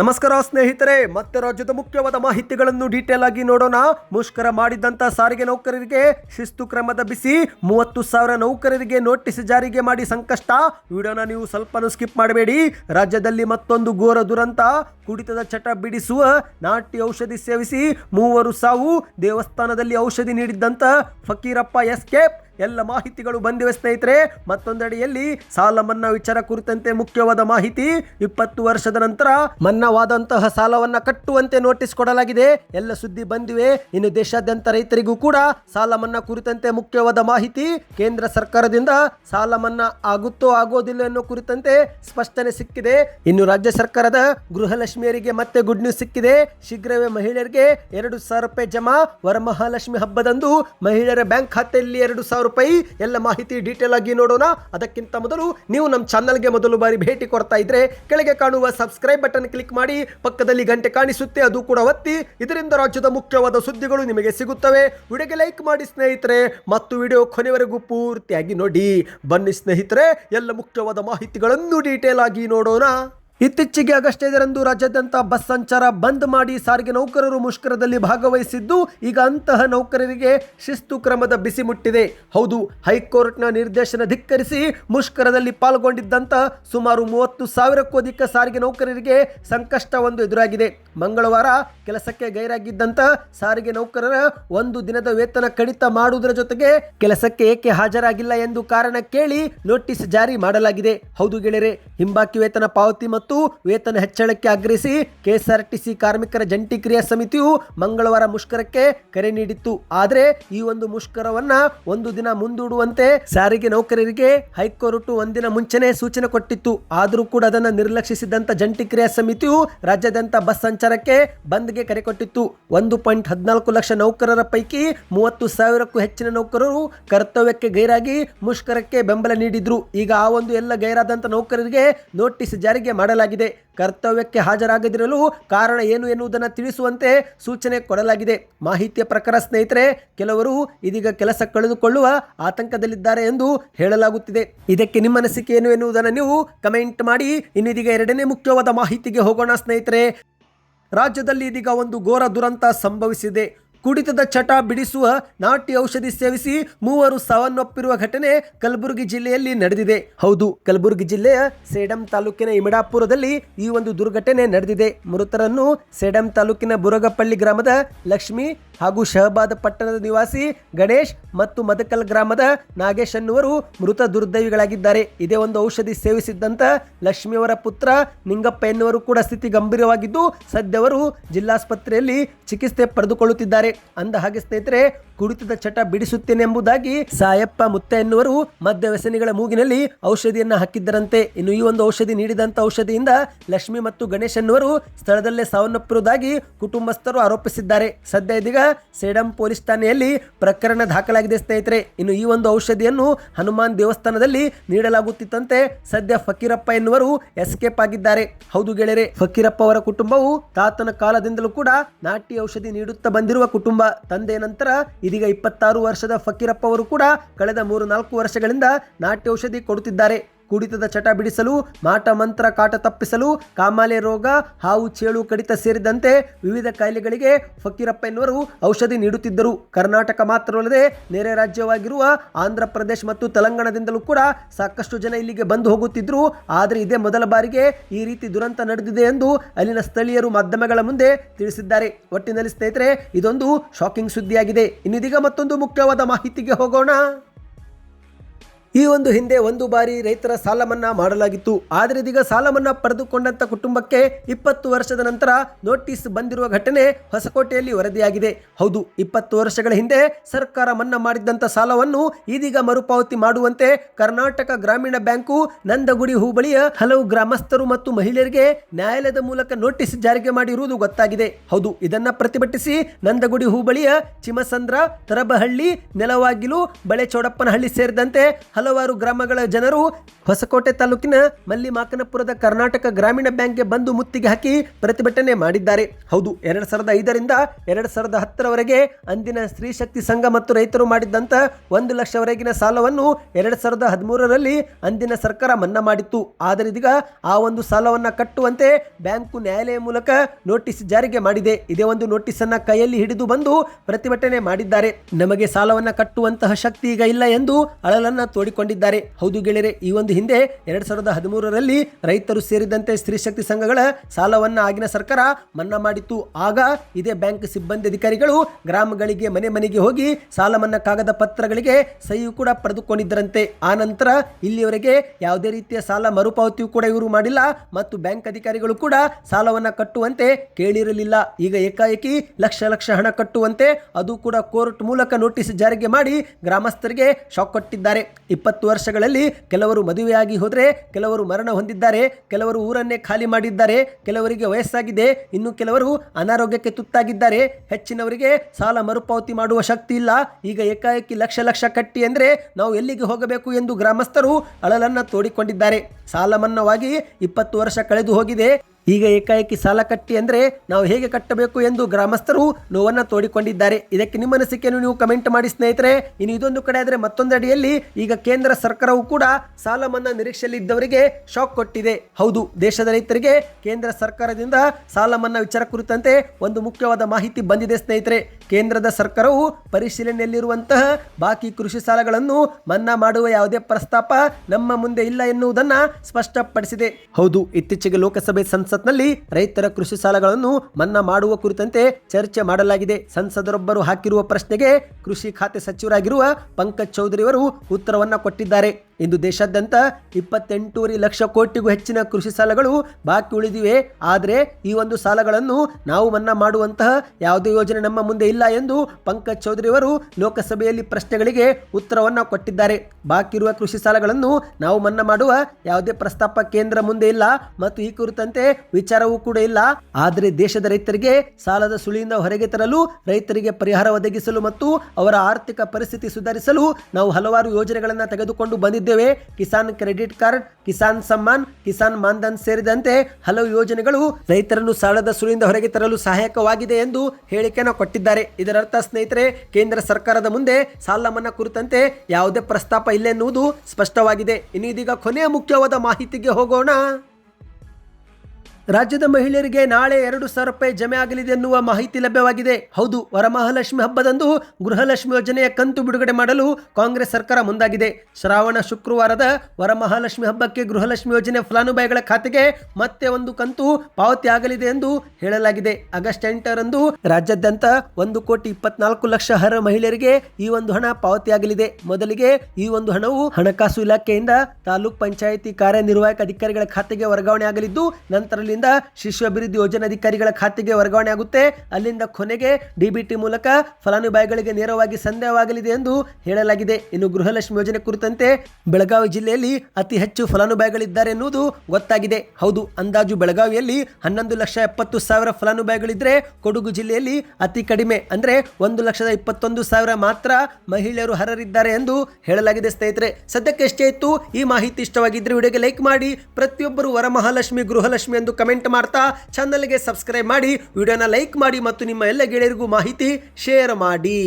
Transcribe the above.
ನಮಸ್ಕಾರ ಸ್ನೇಹಿತರೆ, ಮತ್ತೆ ರಾಜ್ಯದ ಮುಖ್ಯವಾದ ಮಾಹಿತಿಗಳನ್ನು ಡೀಟೇಲ್ ಆಗಿ ನೋಡೋಣ. ಮುಷ್ಕರ ಮಾಡಿದಂತ ಸಾರಿಗೆ ನೌಕರರಿಗೆ ಶಿಸ್ತು ಕ್ರಮದ ಬಿಸಿ ಮೂವತ್ತು ಸಾವಿರ ನೌಕರರಿಗೆ ನೋಟಿಸ್ ಜಾರಿಗೆ ಮಾಡಿ ಸಂಕಷ್ಟ. ವಿಡಿಯೋನ ನೀವು ಸ್ವಲ್ಪನೂ ಸ್ಕಿಪ್ ಮಾಡಬೇಡಿ. ರಾಜ್ಯದಲ್ಲಿ ಮತ್ತೊಂದು ಘೋರ ದುರಂತ. ಕುಡಿತದ ಚಟ ಬಿಡಿಸುವ ನಾಟಿ ಔಷಧಿ ಸೇವಿಸಿ ಮೂವರು ಸಾವು. ದೇವಸ್ಥಾನದಲ್ಲಿ ಔಷಧಿ ನೀಡಿದ್ದಂಥ ಫಕೀರಪ್ಪ ಎಸ್ಕೇಪ್. ಎಲ್ಲ ಮಾಹಿತಿಗಳು ಬಂದಿವೆ ಸ್ನೇಹಿತರೆ. ಮತ್ತೊಂದೆಡೆಯಲ್ಲಿ ಸಾಲ ಮನ್ನಾ ವಿಚಾರ ಕುರಿತಂತೆ ಮುಖ್ಯವಾದ ಮಾಹಿತಿ, ಇಪ್ಪತ್ತು ವರ್ಷದ ನಂತರ ಮನ್ನಾವಾದಂತಹ ಸಾಲವನ್ನ ಕಟ್ಟುವಂತೆ ನೋಟಿಸ್ ಕೊಡಲಾಗಿದೆ. ಎಲ್ಲ ಸುದ್ದಿ ಬಂದಿವೆ. ಇನ್ನು ದೇಶಾದ್ಯಂತ ರೈತರಿಗೂ ಕೂಡ ಸಾಲ ಮನ್ನಾ ಕುರಿತಂತೆ ಮುಖ್ಯವಾದ ಮಾಹಿತಿ, ಕೇಂದ್ರ ಸರ್ಕಾರದಿಂದ ಸಾಲ ಮನ್ನಾ ಆಗುತ್ತೋ ಆಗೋದಿಲ್ಲ ಎನ್ನುವ ಕುರಿತಂತೆ ಸ್ಪಷ್ಟನೆ ಸಿಕ್ಕಿದೆ. ಇನ್ನು ರಾಜ್ಯ ಸರ್ಕಾರದ ಗೃಹಲಕ್ಷ್ಮಿಯರಿಗೆ ಮತ್ತೆ ಗುಡ್ ನ್ಯೂಸ್ ಸಿಕ್ಕಿದೆ. ಶೀಘ್ರವೇ ಮಹಿಳೆಯರಿಗೆ ಎರಡು ಸಾವಿರ ರೂಪಾಯಿ ಜಮಾ. ವರಮಹಾಲಕ್ಷ್ಮಿ ಹಬ್ಬದಂದು ಮಹಿಳೆಯರ ಬ್ಯಾಂಕ್ ಖಾತೆಯಲ್ಲಿ ಎರಡು ಸಾವಿರ ರೂಪಾಯಿ, ಎಲ್ಲ ಮಾಹಿತಿ ಡೀಟೇಲ್ ಆಗಿ ನೋಡೋಣ. ಅದಕ್ಕಿಂತ ಮೊದಲು ನೀವು ನಮ್ಮ ಚಾನಲ್ಗೆ ಮೊದಲು ಬಾರಿ ಭೇಟಿ ಕೊಡ್ತಾ ಇದ್ರೆ ಕೆಳಗೆ ಕಾಣುವ ಸಬ್ಸ್ಕ್ರೈಬ್ ಬಟನ್ ಕ್ಲಿಕ್ ಮಾಡಿ, ಪಕ್ಕದಲ್ಲಿ ಗಂಟೆ ಕಾಣಿಸುತ್ತೆ, ಅದು ಕೂಡ ಒತ್ತಿ. ಇದರಿಂದ ರಾಜ್ಯದ ಮುಖ್ಯವಾದ ಸುದ್ದಿಗಳು ನಿಮಗೆ ಸಿಗುತ್ತವೆ. ವಿಡಿಯೋಗೆ ಲೈಕ್ ಮಾಡಿ ಸ್ನೇಹಿತರೆ, ಮತ್ತು ವಿಡಿಯೋ ಕೊನೆವರೆಗೂ ಪೂರ್ತಿಯಾಗಿ ನೋಡಿ. ಬನ್ನಿ ಸ್ನೇಹಿತರೆ, ಎಲ್ಲ ಮುಖ್ಯವಾದ ಮಾಹಿತಿಗಳನ್ನು ಡೀಟೇಲ್ ಆಗಿ ನೋಡೋಣ. ಇತ್ತೀಚೆಗೆ ಆಗಸ್ಟ್ ಐದರಂದು ರಾಜ್ಯಾದ್ಯಂತ ಬಸ್ ಸಂಚಾರ ಬಂದ್ ಮಾಡಿ ಸಾರಿಗೆ ನೌಕರರು ಮುಷ್ಕರದಲ್ಲಿ ಭಾಗವಹಿಸಿದ್ದು, ಈಗ ಅಂತಹ ನೌಕರರಿಗೆ ಶಿಸ್ತು ಕ್ರಮದ ಬಿಸಿ ಮುಟ್ಟಿದೆ. ಹೌದು, ಹೈಕೋರ್ಟ್ನ ನಿರ್ದೇಶನ ಧಿಕ್ಕರಿಸಿ ಮುಷ್ಕರದಲ್ಲಿ ಪಾಲ್ಗೊಂಡಿದ್ದಂತ ಸುಮಾರು ಮೂವತ್ತು ಸಾವಿರಕ್ಕೂ ಅಧಿಕ ಸಾರಿಗೆ ನೌಕರರಿಗೆ ಸಂಕಷ್ಟ ಒಂದು ಎದುರಾಗಿದೆ. ಮಂಗಳವಾರ ಕೆಲಸಕ್ಕೆ ಗೈರಾಗಿದ್ದಂತ ಸಾರಿಗೆ ನೌಕರರ ಒಂದು ದಿನದ ವೇತನ ಕಡಿತ ಮಾಡುವುದರ ಜೊತೆಗೆ ಕೆಲಸಕ್ಕೆ ಏಕೆ ಹಾಜರಾಗಿಲ್ಲ ಎಂದು ಕಾರಣ ಕೇಳಿ ನೋಟಿಸ್ ಜಾರಿ ಮಾಡಲಾಗಿದೆ. ಹೌದು ಗೆಳೆಯರೆ, ಹಿಂಬಾಕಿ ವೇತನ ಪಾವತಿ ಮತ್ತು ವೇತನ ಹೆಚ್ಚಳಕ್ಕೆ ಆಗ್ರಹಿಸಿ ಕೆಎಸ್ಆರ್ಟಿಸಿ ಕಾರ್ಮಿಕರ ಜಂಟಿ ಕ್ರಿಯಾ ಸಮಿತಿಯು ಮಂಗಳವಾರ ಮುಷ್ಕರಕ್ಕೆ ಕರೆ ನೀಡಿತ್ತು. ಆದರೆ ಈ ಒಂದು ಮುಷ್ಕರವನ್ನ ಒಂದು ದಿನ ಮುಂದೂಡುವಂತೆ ಸಾರಿಗೆ ನೌಕರರಿಗೆ ಹೈಕೋರ್ಟ್ ಒಂದಿನ ಮುಂಚೆನೆ ಸೂಚನೆ ಕೊಟ್ಟಿತ್ತು. ಆದರೂ ಕೂಡ ಅದನ್ನು ನಿರ್ಲಕ್ಷಿಸಿದಂತ ಜಂಟಿ ಕ್ರಿಯಾ ಸಮಿತಿಯು ರಾಜ್ಯಾದ್ಯಂತ ಬಸ್ ಸಂಚಾರಕ್ಕೆ ಬಂದ್ಗೆ ಕರೆ ಕೊಟ್ಟಿತ್ತು. ಒಂದು ಪಾಯಿಂಟ್ ಹದಿನಾಲ್ಕು ಲಕ್ಷ ನೌಕರರ ಪೈಕಿ ಮೂವತ್ತು ಸಾವಿರಕ್ಕೂ ಹೆಚ್ಚಿನ ನೌಕರರು ಕರ್ತವ್ಯಕ್ಕೆ ಗೈರಾಗಿ ಮುಷ್ಕರಕ್ಕೆ ಬೆಂಬಲ ನೀಡಿದ್ರು. ಈಗ ಆ ಒಂದು ಎಲ್ಲ ಗೈರಾದಂತ ನೌಕರರಿಗೆ ನೋಟಿಸ್ ಜಾರಿಗೆ ಮಾಡಲಾಗಿದೆ. ಕರ್ತವ್ಯಕ್ಕೆ ಹಾಜರಾಗದಿರಲು ಕಾರಣ ಏನು ಎನ್ನುವುದನ್ನು ತಿಳಿಸುವಂತೆ ಸೂಚನೆ ಕೊಡಲಾಗಿದೆ. ಮಾಹಿತಿಯ ಪ್ರಕಾರ ಸ್ನೇಹಿತರೆ, ಕೆಲವರು ಇದೀಗ ಕೆಲಸ ಕಳೆದುಕೊಳ್ಳುವ ಆತಂಕದಲ್ಲಿದ್ದಾರೆ ಎಂದು ಹೇಳಲಾಗುತ್ತಿದೆ. ಇದಕ್ಕೆ ನಿಮ್ಮ ಅನಿಸಿಕೆ ಏನು ಎನ್ನುವುದನ್ನು ನೀವು ಕಮೆಂಟ್ ಮಾಡಿ. ಇನ್ನಿದೀಗ ಎರಡನೇ ಮುಖ್ಯವಾದ ಮಾಹಿತಿಗೆ ಹೋಗೋಣ ಸ್ನೇಹಿತರೆ. ರಾಜ್ಯದಲ್ಲಿ ಇದೀಗ ಒಂದು ಘೋರ ದುರಂತ ಸಂಭವಿಸಿದೆ. ಕುಡಿತದ ಚಟ ಬಿಡಿಸುವ ನಾಟಿ ಔಷಧಿ ಸೇವಿಸಿ ಮೂವರು ಸಾವನ್ನಪ್ಪಿರುವ ಘಟನೆ ಕಲಬುರಗಿ ಜಿಲ್ಲೆಯಲ್ಲಿ ನಡೆದಿದೆ. ಹೌದು, ಕಲಬುರಗಿ ಜಿಲ್ಲೆಯ ಸೇಡಂ ತಾಲೂಕಿನ ಇಮಡಾಪುರದಲ್ಲಿ ಈ ಒಂದು ದುರ್ಘಟನೆ ನಡೆದಿದೆ. ಮೃತರನ್ನು ಸೇಡಂ ತಾಲೂಕಿನ ಬುರಗಪಳ್ಳಿ ಗ್ರಾಮದ ಲಕ್ಷ್ಮಿ ಹಾಗೂ ಶಹಬಾದ್ ಪಟ್ಟಣದ ನಿವಾಸಿ ಗಣೇಶ್ ಮತ್ತು ಮದಕಲ್ ಗ್ರಾಮದ ನಾಗೇಶ್ ಅನ್ನುವರು ಮೃತ ದುರ್ದೈವಿಗಳಾಗಿದ್ದಾರೆ. ಇದೇ ಒಂದು ಔಷಧಿ ಸೇವಿಸಿದ್ದಂತ ಲಕ್ಷ್ಮಿಯವರ ಪುತ್ರ ನಿಂಗಪ್ಪ ಎನ್ನುವರು ಕೂಡ ಸ್ಥಿತಿ ಗಂಭೀರವಾಗಿದ್ದು ಸದ್ಯವರು ಜಿಲ್ಲಾಸ್ಪತ್ರೆಯಲ್ಲಿ ಚಿಕಿತ್ಸೆ ಪಡೆದುಕೊಳ್ಳುತ್ತಿದ್ದಾರೆ. ಅಂದ ಹಾಗೆ ಸ್ನೇಹಿತರೆ ಕುಡಿತದ ಚಟ ಬಿಡಿಸುತ್ತೇನೆ ಎಂಬುದಾಗಿ ಸಾಯಪ್ಪ ಮುತ್ತ ಎನ್ನುವರು ಮದ್ಯ ವ್ಯಸನಿಗಳ ಮೂಗಿನಲ್ಲಿ ಔಷಧಿಯನ್ನ ಹಾಕಿದ್ದರಂತೆ. ಇನ್ನು ಈ ಒಂದು ಔಷಧಿ ನೀಡಿದಂತ ಔಷಧಿಯಿಂದ ಲಕ್ಷ್ಮಿ ಮತ್ತು ಗಣೇಶ್ ಎನ್ನುವರು ಸ್ಥಳದಲ್ಲೇ ಸಾವನ್ನಪ್ಪಿರುವುದಾಗಿ ಕುಟುಂಬಸ್ಥರು ಆರೋಪಿಸಿದ್ದಾರೆ. ಸದ್ಯ ಇದೀಗ ಸೇಡಂ ಪೊಲೀಸ್ ಠಾಣೆಯಲ್ಲಿ ಪ್ರಕರಣ ದಾಖಲಾಗಿದೆ ಸ್ನೇಹಿತರೆ. ಇನ್ನು ಈ ಒಂದು ಔಷಧಿಯನ್ನು ಹನುಮಾನ್ ದೇವಸ್ಥಾನದಲ್ಲಿ ನೀಡಲಾಗುತ್ತಿತ್ತಂತೆ. ಸದ್ಯ ಫಕೀರಪ್ಪ ಎನ್ನುವರು ಎಸ್ಕೇಪ್ ಆಗಿದ್ದಾರೆ. ಹೌದು ಗೆಳೆಯರೆ, ಫಕೀರಪ್ಪ ಅವರ ಕುಟುಂಬವು ತಾತನ ಕಾಲದಿಂದಲೂ ಕೂಡ ನಾಟಿ ಔಷಧಿ ನೀಡುತ್ತಾ ಬಂದಿರುವ ಕುಟುಂಬ. ತಂದೆ ನಂತರ ಇದೀಗ ಇಪ್ಪತ್ತಾರು ವರ್ಷದ ಫಕೀರಪ್ಪ ಅವರು ಕೂಡ ಕಳೆದ ಮೂರು ನಾಲ್ಕು ವರ್ಷಗಳಿಂದ ನಾಟ್ಯ ಔಷಧಿ ಕೊಡುತ್ತಿದ್ದಾರೆ. ಕುಡಿತದ ಚಟ ಬಿಡಿಸಲು, ಮಾಟ ಮಂತ್ರ ಕಾಟ ತಪ್ಪಿಸಲು, ಕಾಮಾಲೆ ರೋಗ, ಹಾವು ಚೇಳು ಕಡಿತ ಸೇರಿದಂತೆ ವಿವಿಧ ಕಾಯಿಲೆಗಳಿಗೆ ಫಕೀರಪ್ಪ ಎನ್ನುವರು ಔಷಧಿ ನೀಡುತ್ತಿದ್ದರು. ಕರ್ನಾಟಕ ಮಾತ್ರವಲ್ಲದೆ ನೆರೆ ರಾಜ್ಯವಾಗಿರುವ ಆಂಧ್ರ ಪ್ರದೇಶ ಮತ್ತು ತೆಲಂಗಾಣದಿಂದಲೂ ಕೂಡ ಸಾಕಷ್ಟು ಜನ ಇಲ್ಲಿಗೆ ಬಂದು ಹೋಗುತ್ತಿದ್ದರು ಆದರೆ ಇದೇ ಮೊದಲ ಬಾರಿಗೆ ಈ ರೀತಿ ದುರಂತ ನಡೆದಿದೆ ಎಂದು ಅಲ್ಲಿನ ಸ್ಥಳೀಯರು ಮಾಧ್ಯಮಗಳ ಮುಂದೆ ತಿಳಿಸಿದ್ದಾರೆ. ಒಟ್ಟಿನಲ್ಲಿ ಸ್ನೇಹಿತರೆ, ಇದೊಂದು ಶಾಕಿಂಗ್ ಸುದ್ದಿಯಾಗಿದೆ. ಇನ್ನಿದೀಗ ಮತ್ತೊಂದು ಮುಖ್ಯವಾದ ಮಾಹಿತಿಗೆ ಹೋಗೋಣ. ಈ ಒಂದು ಹಿಂದೆ ಒಂದು ಬಾರಿ ರೈತರ ಸಾಲ ಮನ್ನಾ ಮಾಡಲಾಗಿತ್ತು. ಆದರೆ ಇದೀಗ ಸಾಲ ಮನ್ನಾ ಪಡೆದುಕೊಂಡಂತ ಕುಟುಂಬಕ್ಕೆ ಇಪ್ಪತ್ತು ವರ್ಷದ ನಂತರ ನೋಟಿಸ್ ಬಂದಿರುವ ಘಟನೆ ಹೊಸಕೋಟೆಯಲ್ಲಿ ವರದಿಯಾಗಿದೆ. ಹೌದು, ಇಪ್ಪತ್ತು ವರ್ಷಗಳ ಹಿಂದೆ ಸರ್ಕಾರ ಮನ್ನಾ ಮಾಡಿದ್ದಂಥ ಸಾಲವನ್ನು ಇದೀಗ ಮರುಪಾವತಿ ಮಾಡುವಂತೆ ಕರ್ನಾಟಕ ಗ್ರಾಮೀಣ ಬ್ಯಾಂಕು ನಂದಗುಡಿ ಹೋಬಳಿಯ ಹಲವು ಗ್ರಾಮಸ್ಥರು ಮತ್ತು ಮಹಿಳೆಯರಿಗೆ ನ್ಯಾಯಾಲಯದ ಮೂಲಕ ನೋಟಿಸ್ ಜಾರಿಗೆ ಮಾಡಿರುವುದು ಗೊತ್ತಾಗಿದೆ. ಹೌದು, ಇದನ್ನ ಪ್ರತಿಭಟಿಸಿ ನಂದಗುಡಿ ಹೋಬಳಿಯ ಚಿಮಸಂದ್ರ, ತರಬಹಳ್ಳಿ, ನೆಲವಾಗಿಲು ಬಳೆ ಚೌಡಪ್ಪನಹಳ್ಳಿ ಸೇರಿದಂತೆ ಹಲವಾರು ಗ್ರಾಮಗಳ ಜನರು ಹೊಸಕೋಟೆ ತಾಲೂಕಿನ ಮಲ್ಲಿಮಾಕನಪುರದ ಕರ್ನಾಟಕ ಗ್ರಾಮೀಣ ಬ್ಯಾಂಕ್ಗೆ ಬಂದು ಮುತ್ತಿಗೆ ಹಾಕಿ ಪ್ರತಿಭಟನೆ ಮಾಡಿದ್ದಾರೆ. ಹೌದು, ಎರಡು ಸಾವಿರದ ಐದರಿಂದ ಎರಡು ಸಾವಿರದ ಹತ್ತರವರೆಗೆ ಅಂದಿನ ಸ್ತ್ರೀಶಕ್ತಿ ಸಂಘ ಮತ್ತು ರೈತರು ಮಾಡಿದ್ದಂತ ಒಂದು ಲಕ್ಷವರೆಗಿನ ಸಾಲವನ್ನು ಎರಡು ಸಾವಿರದ ಹದಿಮೂರರಲ್ಲಿ ಅಂದಿನ ಸರ್ಕಾರ ಮನ್ನಾ ಮಾಡಿತ್ತು. ಆದರೆ ಇದೀಗ ಆ ಒಂದು ಸಾಲವನ್ನ ಕಟ್ಟುವಂತೆ ಬ್ಯಾಂಕು ನ್ಯಾಯಾಲಯ ಮೂಲಕ ನೋಟಿಸ್ ಜಾರಿಗೆ ಮಾಡಿದೆ. ಇದೇ ಒಂದು ನೋಟಿಸ್ ಅನ್ನ ಕೈಯಲ್ಲಿ ಹಿಡಿದು ಬಂದು ಪ್ರತಿಭಟನೆ ಮಾಡಿದ್ದಾರೆ. ನಮಗೆ ಸಾಲವನ್ನ ಕಟ್ಟುವಂತಹ ಶಕ್ತಿ ಈಗ ಇಲ್ಲ ಎಂದು ಅಳಲನ್ನ ತೋಡಿಕೊಂಡಿದ್ದಾರೆ ಹೌದು ಗೆಳೆಯರೆ, ಈ ಒಂದು ಹಿಂದೆ ಎರಡ್ ಸಾವಿರದ ಹದಿಮೂರರಲ್ಲಿ ರೈತರು ಸೇರಿದಂತೆ ಸ್ತ್ರೀ ಶಕ್ತಿ ಸಂಘಗಳ ಸಾಲವನ್ನ ಆಗಿನ ಸರ್ಕಾರ ಮನ್ನಾ ಮಾಡಿತ್ತು. ಆಗ ಇದೇ ಬ್ಯಾಂಕ್ ಸಿಬ್ಬಂದಿ ಅಧಿಕಾರಿಗಳು ಗ್ರಾಮಗಳಿಗೆ, ಮನೆ ಮನೆಗೆ ಹೋಗಿ ಸಾಲ ಮನ್ನಾ ಕಾಗದ ಪತ್ರಗಳಿಗೆ ಸಹಿಯು ಕೂಡ ಪಡೆದುಕೊಂಡಿದ್ದರಂತೆ. ಆ ನಂತರ ಇಲ್ಲಿಯವರೆಗೆ ಯಾವುದೇ ರೀತಿಯ ಸಾಲ ಮರುಪಾವತಿಯು ಕೂಡ ಇವರು ಮಾಡಿಲ್ಲ ಮತ್ತು ಬ್ಯಾಂಕ್ ಅಧಿಕಾರಿಗಳು ಕೂಡ ಸಾಲವನ್ನ ಕಟ್ಟುವಂತೆ ಕೇಳಿರಲಿಲ್ಲ. ಈಗ ಏಕಾಏಕಿ ಲಕ್ಷ ಲಕ್ಷ ಹಣ ಕಟ್ಟುವಂತೆ ಅದು ಕೂಡ ಕೋರ್ಟ್ ಮೂಲಕ ನೋಟಿಸ್ ಜಾರಿಗೆ ಮಾಡಿ ಗ್ರಾಮಸ್ಥರಿಗೆ ಶಾಕ್ ಕೊಟ್ಟಿದ್ದಾರೆ. ಇಪ್ಪತ್ತು ವರ್ಷಗಳಲ್ಲಿ ಕೆಲವರು ಮದುವೆಯಾಗಿ ಹೋದರೆ, ಕೆಲವರು ಮರಣ ಹೊಂದಿದ್ದಾರೆ, ಕೆಲವರು ಊರನ್ನೇ ಖಾಲಿ ಮಾಡಿದ್ದಾರೆ, ಕೆಲವರಿಗೆ ವಯಸ್ಸಾಗಿದೆ, ಇನ್ನು ಕೆಲವರು ಅನಾರೋಗ್ಯಕ್ಕೆ ತುತ್ತಾಗಿದ್ದಾರೆ. ಹೆಚ್ಚಿನವರಿಗೆ ಸಾಲ ಮರುಪಾವತಿ ಮಾಡುವ ಶಕ್ತಿ ಇಲ್ಲ. ಈಗ ಏಕಾಏಕಿ ಲಕ್ಷ ಲಕ್ಷ ಕಟ್ಟಿ ಅಂದರೆ ನಾವು ಎಲ್ಲಿಗೆ ಹೋಗಬೇಕು ಎಂದು ಗ್ರಾಮಸ್ಥರು ಅಳಲನ್ನು ತೋಡಿಕೊಂಡಿದ್ದಾರೆ. ಸಾಲ ಮನ್ನಾವಾಗಿ ಇಪ್ಪತ್ತು ವರ್ಷ ಕಳೆದು ಹೋಗಿದೆ. ಈಗ ಏಕಾಏಕಿ ಸಾಲ ಕಟ್ಟಿ ಅಂದರೆ ನಾವು ಹೇಗೆ ಕಟ್ಟಬೇಕು ಎಂದು ಗ್ರಾಮಸ್ಥರು ನೋವನ್ನು ತೋಡಿಕೊಂಡಿದ್ದಾರೆ. ಇದಕ್ಕೆ ನಿಮ್ಮ ಅನಿಸಿಕೆಯನ್ನು ನೀವು ಕಮೆಂಟ್ ಮಾಡಿ ಸ್ನೇಹಿತರೆ. ಇನ್ನು ಇದೊಂದು ಕಡೆ ಆದರೆ ಮತ್ತೊಂದು ಅಡಿಯಲ್ಲಿ ಈಗ ಕೇಂದ್ರ ಸರ್ಕಾರವು ಕೂಡ ಸಾಲ ಮನ್ನಾ ನಿರೀಕ್ಷೆಯಲ್ಲಿ ಶಾಕ್ ಕೊಟ್ಟಿದೆ. ಹೌದು, ದೇಶದ ರೈತರಿಗೆ ಕೇಂದ್ರ ಸರ್ಕಾರದಿಂದ ಸಾಲ ಮನ್ನಾ ವಿಚಾರ ಕುರಿತಂತೆ ಒಂದು ಮುಖ್ಯವಾದ ಮಾಹಿತಿ ಬಂದಿದೆ ಸ್ನೇಹಿತರೆ. ಕೇಂದ್ರದ ಸರ್ಕಾರವು ಪರಿಶೀಲನೆಯಲ್ಲಿರುವಂತಹ ಬಾಕಿ ಕೃಷಿ ಸಾಲಗಳನ್ನು ಮನ್ನಾ ಮಾಡುವ ಯಾವುದೇ ಪ್ರಸ್ತಾಪ ನಮ್ಮ ಮುಂದೆ ಇಲ್ಲ ಎನ್ನುವುದನ್ನು ಸ್ಪಷ್ಟಪಡಿಸಿದೆ. ಹೌದು, ಇತ್ತೀಚೆಗೆ ಲೋಕಸಭೆ ಸಂಸತ್ನಲ್ಲಿ ರೈತರ ಕೃಷಿ ಸಾಲಗಳನ್ನು ಮನ್ನಾ ಮಾಡುವ ಕುರಿತಂತೆ ಚರ್ಚೆ ಮಾಡಲಾಗಿದೆ. ಸಂಸದರೊಬ್ಬರು ಹಾಕಿರುವ ಪ್ರಶ್ನೆಗೆ ಕೃಷಿ ಖಾತೆ ಸಚಿವರಾಗಿರುವ ಪಂಕಜ್ ಚೌಧರಿ ಅವರು ಉತ್ತರವನ್ನ ಕೊಟ್ಟಿದ್ದಾರೆ. ಇಂದು ದೇಶಾದ್ಯಂತ ಇಪ್ಪತ್ತೆಂಟೂವರೆ ಲಕ್ಷ ಕೋಟಿಗೂ ಹೆಚ್ಚಿನ ಕೃಷಿ ಸಾಲಗಳು ಬಾಕಿ ಉಳಿದಿವೆ. ಆದರೆ ಈ ಒಂದು ಸಾಲಗಳನ್ನು ನಾವು ಮನ್ನಾ ಮಾಡುವಂತಹ ಯಾವುದೇ ಯೋಜನೆ ನಮ್ಮ ಮುಂದೆ ಇಲ್ಲ ಎಂದು ಪಂಕಜ್ ಚೌಧರಿ ಅವರು ಲೋಕಸಭೆಯಲ್ಲಿ ಪ್ರಶ್ನೆಗಳಿಗೆ ಉತ್ತರವನ್ನು ಕೊಟ್ಟಿದ್ದಾರೆ. ಬಾಕಿ ಇರುವ ಕೃಷಿ ಸಾಲಗಳನ್ನು ನಾವು ಮನ್ನಾ ಮಾಡುವ ಯಾವುದೇ ಪ್ರಸ್ತಾಪ ಕೇಂದ್ರ ಮುಂದೆ ಇಲ್ಲ ಮತ್ತು ಈ ಕುರಿತಂತೆ ವಿಚಾರವೂ ಕೂಡ ಇಲ್ಲ. ಆದರೆ ದೇಶದ ರೈತರಿಗೆ ಸಾಲದ ಸುಳಿಯಿಂದ ಹೊರಗೆ ತರಲು, ರೈತರಿಗೆ ಪರಿಹಾರ ಒದಗಿಸಲು ಮತ್ತು ಅವರ ಆರ್ಥಿಕ ಪರಿಸ್ಥಿತಿ ಸುಧಾರಿಸಲು ನಾವು ಹಲವಾರು ಯೋಜನೆಗಳನ್ನು ತೆಗೆದುಕೊಂಡು ಬಂದಿದ್ದೇವೆ. ಕಿಸಾನ್ ಕ್ರೆಡಿಟ್ ಕಾರ್ಡ್, ಕಿಸಾನ್ ಸಮ್ಮಾನ್, ಕಿಸಾನ್ ಮಾನ್ಧನ್ ಸೇರಿದಂತೆ ಹಲವು ಯೋಜನೆಗಳು ರೈತರನ್ನು ಸಾಲದ ಸುಳಿಯಿಂದ ಹೊರಗೆ ತರಲು ಸಹಾಯಕವಾಗಿದೆ ಎಂದು ಹೇಳಿಕೆಯನ್ನು ಕೊಟ್ಟಿದ್ದಾರೆ. ಇದರರ್ಥ, ಸ್ನೇಹಿತರೆ, ಕೇಂದ್ರ ಸರ್ಕಾರದ ಮುಂದೆ ಸಾಲ ಮನ್ನಾ ಕುರಿತಂತೆ ಯಾವುದೇ ಪ್ರಸ್ತಾಪ ಇಲ್ಲ ಎನ್ನುವುದು ಸ್ಪಷ್ಟವಾಗಿದೆ. ಇನ್ನು ಇದೀಗ ಕೊನೆಯ ಮುಖ್ಯವಾದ ಮಾಹಿತಿಗೆ ಹೋಗೋಣ. ರಾಜ್ಯದ ಮಹಿಳೆಯರಿಗೆ ನಾಳೆ ಎರಡು ಸಾವಿರ ರೂಪಾಯಿ ಜಮೆ ಆಗಲಿದೆ ಎನ್ನುವ ಮಾಹಿತಿ ಲಭ್ಯವಾಗಿದೆ. ಹೌದು, ವರಮಹಾಲಕ್ಷ್ಮಿ ಹಬ್ಬದಂದು ಗೃಹಲಕ್ಷ್ಮಿ ಯೋಜನೆಯ ಕಂತು ಬಿಡುಗಡೆ ಮಾಡಲು ಕಾಂಗ್ರೆಸ್ ಸರ್ಕಾರ ಮುಂದಾಗಿದೆ. ಶ್ರಾವಣ ಶುಕ್ರವಾರದ ವರಮಹಾಲಕ್ಷ್ಮಿ ಹಬ್ಬಕ್ಕೆ ಗೃಹಲಕ್ಷ್ಮಿ ಯೋಜನೆ ಫಲಾನುಭವಿಗಳ ಖಾತೆಗೆ ಮತ್ತೆ ಒಂದು ಕಂತು ಪಾವತಿ ಆಗಲಿದೆ ಎಂದು ಹೇಳಲಾಗಿದೆ. ಆಗಸ್ಟ್ ಎಂಟರಂದು ರಾಜ್ಯಾದ್ಯಂತ ಒಂದು ಕೋಟಿ ಇಪ್ಪತ್ನಾಲ್ಕು ಲಕ್ಷ ಹರ ಮಹಿಳೆಯರಿಗೆ ಈ ಒಂದು ಹಣ ಪಾವತಿಯಾಗಲಿದೆ ಮೊದಲಿಗೆ ಈ ಒಂದು ಹಣವು ಹಣಕಾಸು ಇಲಾಖೆಯಿಂದ ತಾಲೂಕ್ ಪಂಚಾಯಿತಿ ಕಾರ್ಯನಿರ್ವಾಹಕ ಅಧಿಕಾರಿಗಳ ಖಾತೆಗೆ ವರ್ಗಾವಣೆ ಆಗಲಿದ್ದು ನಂತರದಿಂದ ಶಿಶು ಅಭಿವೃದ್ಧಿ ಯೋಜನಾಧಿಕಾರಿಗಳ ಖಾತೆಗೆ ವರ್ಗಾವಣೆ ಆಗುತ್ತೆ. ಅಲ್ಲಿಂದ ಕೊನೆಗೆ ಡಿಬಿಟಿ ಮೂಲಕ ಫಲಾನುಭವಿಗಳಿಗೆ ನೇರವಾಗಿ ಸಂದೇಹವಾಗಲಿದೆ ಎಂದು ಹೇಳಲಾಗಿದೆ. ಇನ್ನು ಗೃಹಲಕ್ಷ್ಮಿ ಯೋಜನೆ ಕುರಿತಂತೆ ಬೆಳಗಾವಿ ಜಿಲ್ಲೆಯಲ್ಲಿ ಅತಿ ಹೆಚ್ಚು ಫಲಾನುಭವಿಗಳಿದ್ದಾರೆ ಎನ್ನುವುದು ಗೊತ್ತಾಗಿದೆ. ಹೌದು, ಅಂದಾಜು ಬೆಳಗಾವಿಯಲ್ಲಿ ಹನ್ನೊಂದು ಲಕ್ಷ ಎಪ್ಪತ್ತು ಸಾವಿರ ಫಲಾನುಭವಿಗಳಿದ್ರೆ ಕೊಡಗು ಜಿಲ್ಲೆಯಲ್ಲಿ ಅತಿ ಕಡಿಮೆ, ಅಂದ್ರೆ ಒಂದು ಲಕ್ಷದ ಇಪ್ಪತ್ತೊಂದು ಸಾವಿರ ಮಾತ್ರ ಮಹಿಳೆಯರು ಹರರಿದ್ದಾರೆ ಎಂದು ಹೇಳಲಾಗಿದೆ ಸ್ನೇಹಿತರೆ. ಸದ್ಯಕ್ಕೆ ಎಷ್ಟೇ ಇತ್ತು, ಈ ಮಾಹಿತಿ ಇಷ್ಟವಾಗಿದ್ರೆ ವಿಡಿಯೋಗೆ ಲೈಕ್ ಮಾಡಿ. ಪ್ರತಿಯೊಬ್ಬರು ವರಮಹಾಲಕ್ಷ್ಮಿ, ಗೃಹಲಕ್ಷ್ಮಿ ಎಂದು ಕಮೆಂಟ್ ಮಾಡ್ತಾ ಚಾನಲ್ಗೆ ಸಬ್ಸ್ಕ್ರೈಬ್ ಮಾಡಿ, ವಿಡಿಯೋನ ಲೈಕ್ ಮಾಡಿ ಮತ್ತು ನಿಮ್ಮ ಎಲ್ಲ ಗೆಳೆಯರಿಗೂ ಮಾಹಿತಿ ಶೇರ್ ಮಾಡಿ.